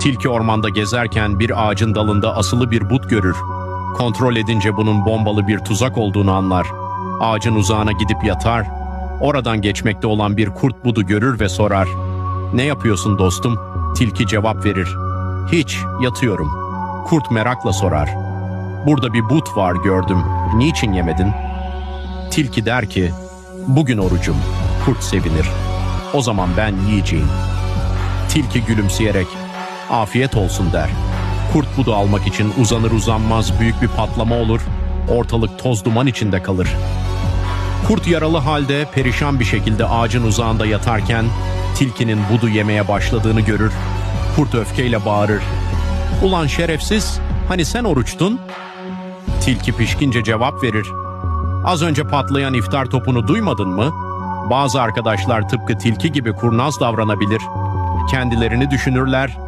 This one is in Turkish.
Tilki ormanda gezerken bir ağacın dalında asılı bir but görür. Kontrol edince bunun bombalı bir tuzak olduğunu anlar. Ağacın uzağına gidip yatar. Oradan geçmekte olan bir kurt budu görür ve sorar. Ne yapıyorsun dostum? Tilki cevap verir. Hiç, yatıyorum. Kurt merakla sorar. Burada bir but var gördüm. Niçin yemedin? Tilki der ki, bugün orucum. Kurt sevinir. O zaman ben yiyeceğim. Tilki gülümseyerek, afiyet olsun der. Kurt budu almak için uzanır uzanmaz büyük bir patlama olur. Ortalık toz duman içinde kalır. Kurt yaralı halde perişan bir şekilde ağacın uzağında yatarken tilkinin budu yemeye başladığını görür. Kurt öfkeyle bağırır. Ulan şerefsiz, hani sen oruçtun? Tilki pişkince cevap verir. Az önce patlayan iftar topunu duymadın mı? Bazı arkadaşlar tıpkı tilki gibi kurnaz davranabilir. Kendilerini düşünürler